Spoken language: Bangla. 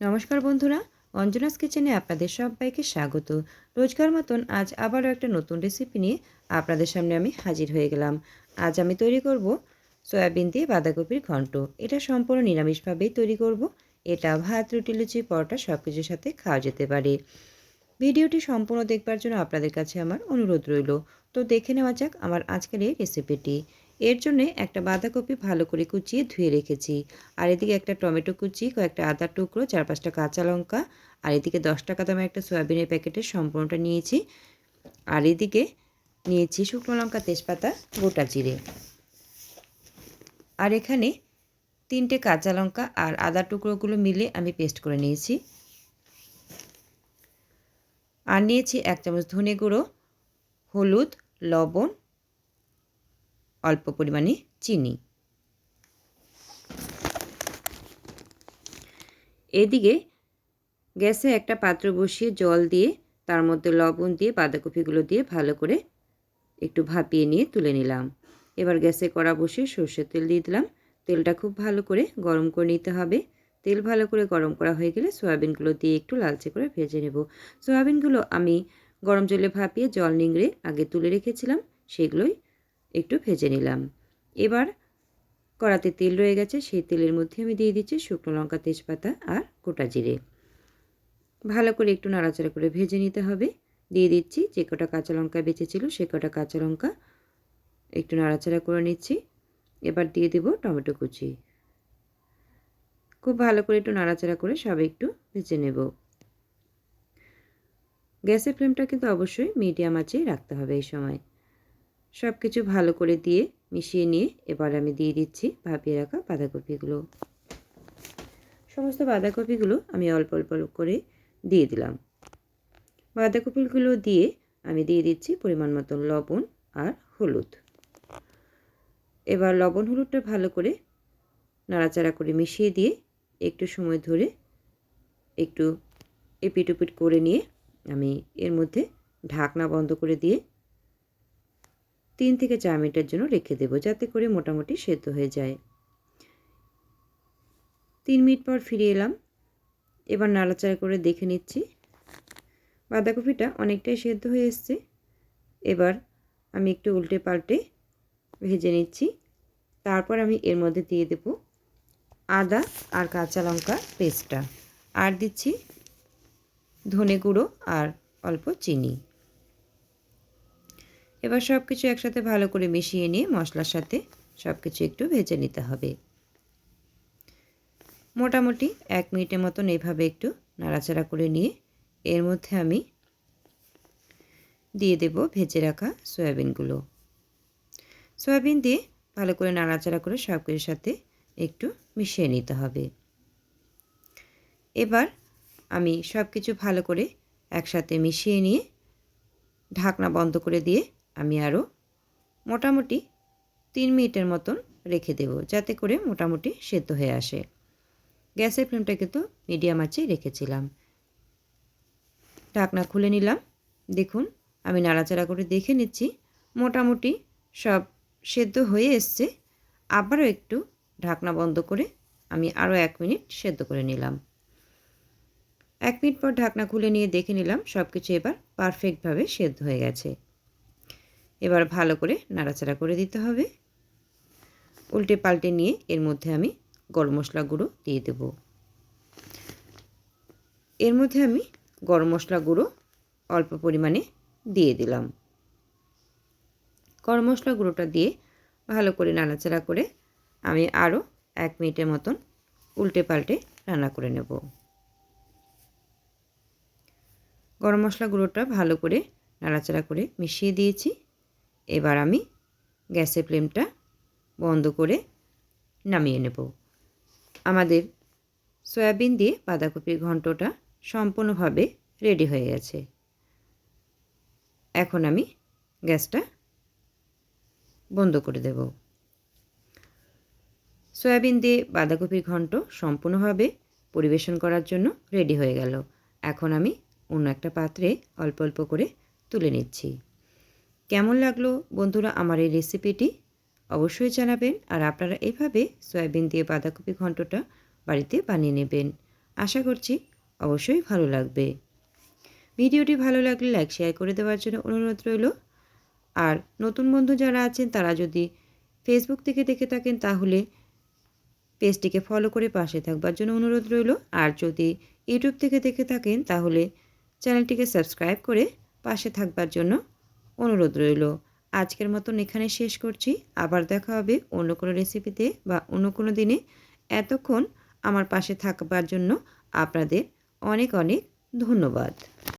নমস্কার বন্ধুরা, অঞ্জনাস কিচেনে আপনাদের সবাইকে স্বাগত। রোজকার মতন আজ আবারও একটা নতুন রেসিপি নিয়ে আপনাদের সামনে আমি হাজির হয়ে গেলাম। আজ আমি তৈরি করব সয়াবিন দিয়ে বাঁধাকপির ঘন্ট। এটা সম্পূর্ণ নিরামিষভাবেই তৈরি করব। এটা ভাত, রুটি, লুচি, পরোটা সব কিছুর সাথে খাওয়া যেতে পারে। ভিডিওটি সম্পূর্ণ দেখবার জন্য আপনাদের কাছে আমার অনুরোধ রইল। তো দেখে নেওয়া যাক আমার আজকের এই রেসিপিটি এর জন্য একটা বাঁধাকপি ভালো করে কুচিয়ে ধুয়ে রেখেছি। আর এদিকে একটা টমেটো কুচি, কয়েকটা আদার টুকরো চার পাঁচটা কাঁচা লঙ্কা, আর এদিকে দশ টাকা দামে একটা সয়াবিনের প্যাকেটের সম্পূর্ণটা নিয়েছি। আর এদিকে নিয়েছি শুকনো লঙ্কা, তেজপাতা, গোটা জিরে। আর এখানে তিনটে কাঁচা লঙ্কা আর আদা টুকরোগুলো মিলে আমি পেস্ট করে নিয়েছি। আর নিয়েছি এক চামচ ধনে গুঁড়ো, হলুদ, লবণ অল্প পরিমাণে চিনি। এদিকে গ্যাসে একটা পাত্র বসিয়ে জল দিয়ে, তার মধ্যে লবণ দিয়ে, বাঁধাকপিগুলো দিয়ে ভালো করে একটু ভাপিয়ে নিয়ে তুলে নিলাম। এবার গ্যাসে কড়া বসিয়ে সর্ষের তেল দিয়ে দিলাম। তেলটা খুব ভালো করে গরম করে নিতে হবে। তেল ভালো করে গরম করা হয়ে গেলে সয়াবিনগুলো দিয়ে একটু লালচে করে ভেজে নেব। সয়াবিনগুলো আমি গরম জলে ভাপিয়ে জল নিংড়ে আগে তুলে রেখেছিলাম, সেগুলোই একটু ভেজে নিলাম। এবার কড়াতে তেল রয়ে গেছে, সেই তেলের মধ্যে আমি দিয়ে দিচ্ছি শুকনো লঙ্কা, তেজপাতা আর গোটা জিরে। ভালো করে একটু নাড়াচাড়া করে ভেজে নিতে হবে। দিয়ে দিচ্ছি যে কটা কাঁচা লঙ্কা বেঁচেছিল সে কটা কাঁচা লঙ্কা একটু নাড়াচাড়া করে নিচ্ছি। এবার দিয়ে দেব টমেটো কুচি। খুব ভালো করে একটু নাড়াচাড়া করে সব একটু ভেজে নেব। গ্যাসের ফ্লেমটা কিন্তু অবশ্যই মিডিয়াম আঁচেই রাখতে হবে এই সময়। সব কিছু ভালো করে দিয়ে মিশিয়ে নিয়ে এবার আমি দিয়ে দিচ্ছি ভাপিয়ে রাখা বাঁধাকপিগুলো। সমস্ত বাঁধাকপিগুলো আমি অল্প অল্প করে দিয়ে দিলাম। বাঁধাকপিগুলো দিয়ে আমি দিয়ে দিচ্ছি পরিমাণ মতন লবণ আর হলুদ। এবার লবণ হলুদটা ভালো করে নাড়াচাড়া করে মিশিয়ে দিয়ে একটু সময় ধরে একটু এপিট উপিট করে নিয়ে আমি এর মধ্যে ঢাকনা বন্ধ করে দিয়ে তিন থেকে চার মিনিটের জন্য রেখে দেব যাতে করে মোটামুটি সেদ্ধ হয়ে যায়। তিন মিনিট পর ফিরে এলাম। এবার নাড়াচাড়া করে দেখে নিচ্ছি। বাঁধাকপিটা অনেকটাই সেদ্ধ হয়ে এসছে। এবার আমি একটু উল্টে পাল্টে ভেজে নিচ্ছি। তারপর আমি এর মধ্যে দিয়ে দেব আদা আর কাঁচা লঙ্কা পেস্টটা। আর দিচ্ছি ধনে গুঁড়ো আর অল্প চিনি। এবার সব কিছু একসাথে ভালো করে মিশিয়ে নিয়ে মশলার সাথে সব কিছু একটু ভেজে নিতে হবে। মোটামুটি এক মিনিটের মতন এভাবে একটু নাড়াচাড়া করে নিয়ে এর মধ্যে আমি দিয়ে দেব ভেজে রাখা সয়াবিনগুলো। সয়াবিন দিয়ে ভালো করে নাড়াচাড়া করে সব কিছুর সাথে একটু মিশিয়ে নিতে হবে। এবার আমি সব কিছু ভালো করে একসাথে মিশিয়ে নিয়ে ঢাকনা বন্ধ করে দিয়ে আমি আরও মোটামুটি তিন মিনিটের মতন রেখে দেব, যাতে করে মোটামুটি সেদ্ধ হয়ে আসে। গ্যাসের ফ্লেমটা কিন্তু মিডিয়াম আঁচে রেখেছিলাম। ঢাকনা খুলে নিলাম। দেখুন, আমি নাড়াচাড়া করে দেখে নিচ্ছি, মোটামুটি সব সেদ্ধ হয়ে এসছে। আবারও একটু ঢাকনা বন্ধ করে আমি আরও এক মিনিট সেদ্ধ করে নিলাম। এক মিনিট পর ঢাকনা খুলে নিয়ে দেখে নিলাম সব কিছু এবার পারফেক্টভাবে সেদ্ধ হয়ে গেছে। এবার ভালো করে নাড়াচাড়া করে দিতে হবে। উল্টে পাল্টে নিয়ে এর মধ্যে আমি গরম মশলা গুঁড়ো দিয়ে দেব। এর মধ্যে আমি গরম মশলা গুঁড়ো অল্প পরিমাণে দিয়ে দিলাম। গরম মশলা গুঁড়োটা দিয়ে ভালো করে নাড়াচাড়া করে আমি আরও এক মিনিটের মতন উল্টে পাল্টে রান্না করে নেব। গরম মশলা গুঁড়োটা ভালো করে নাড়াচাড়া করে মিশিয়ে দিয়েছি। এবার আমি গ্যাসের ফ্লেমটা বন্ধ করে নামিয়ে নেব। আমাদের সয়াবিন দিয়ে বাঁধাকপির ঘন্টটা সম্পূর্ণভাবে রেডি হয়ে গেছে। এখন আমি গ্যাসটা বন্ধ করে দেব। সয়াবিন দিয়ে বাঁধাকপির ঘন্ট সম্পূর্ণভাবে পরিবেশন করার জন্য রেডি হয়ে গেল। এখন আমি অন্য একটা পাত্রে অল্প অল্প করে তুলে নিচ্ছি। কেমন লাগল বন্ধুরা আমার এই রেসিপিটি অবশ্যই জানাবেন আর আপনারা এভাবে সয়াবিন দিয়ে বাঁধাকপি ঘন্টটা বাড়িতে বানিয়ে নেবেন। আশা করছি অবশ্যই ভালো লাগবে। ভিডিওটি ভালো লাগলে লাইক শেয়ার করে দেওয়ার জন্য অনুরোধ রইল। আর নতুন বন্ধু যারা আছেন, তারা যদি ফেসবুক থেকে দেখে থাকেন, তাহলে পেজটিকে ফলো করে পাশে থাকবার জন্য অনুরোধ রইল। আর যদি ইউটিউব থেকে দেখে থাকেন, তাহলে চ্যানেলটিকে সাবস্ক্রাইব করে পাশে থাকবার জন্য অনুরোধ রইল। আজকের মতন এখানে শেষ করছি। আবার দেখা হবে অন্য কোনো রেসিপিতে বা অন্য কোনো দিনে। এতক্ষণ আমার পাশে থাকবার জন্য আপনাদের অনেক অনেক ধন্যবাদ।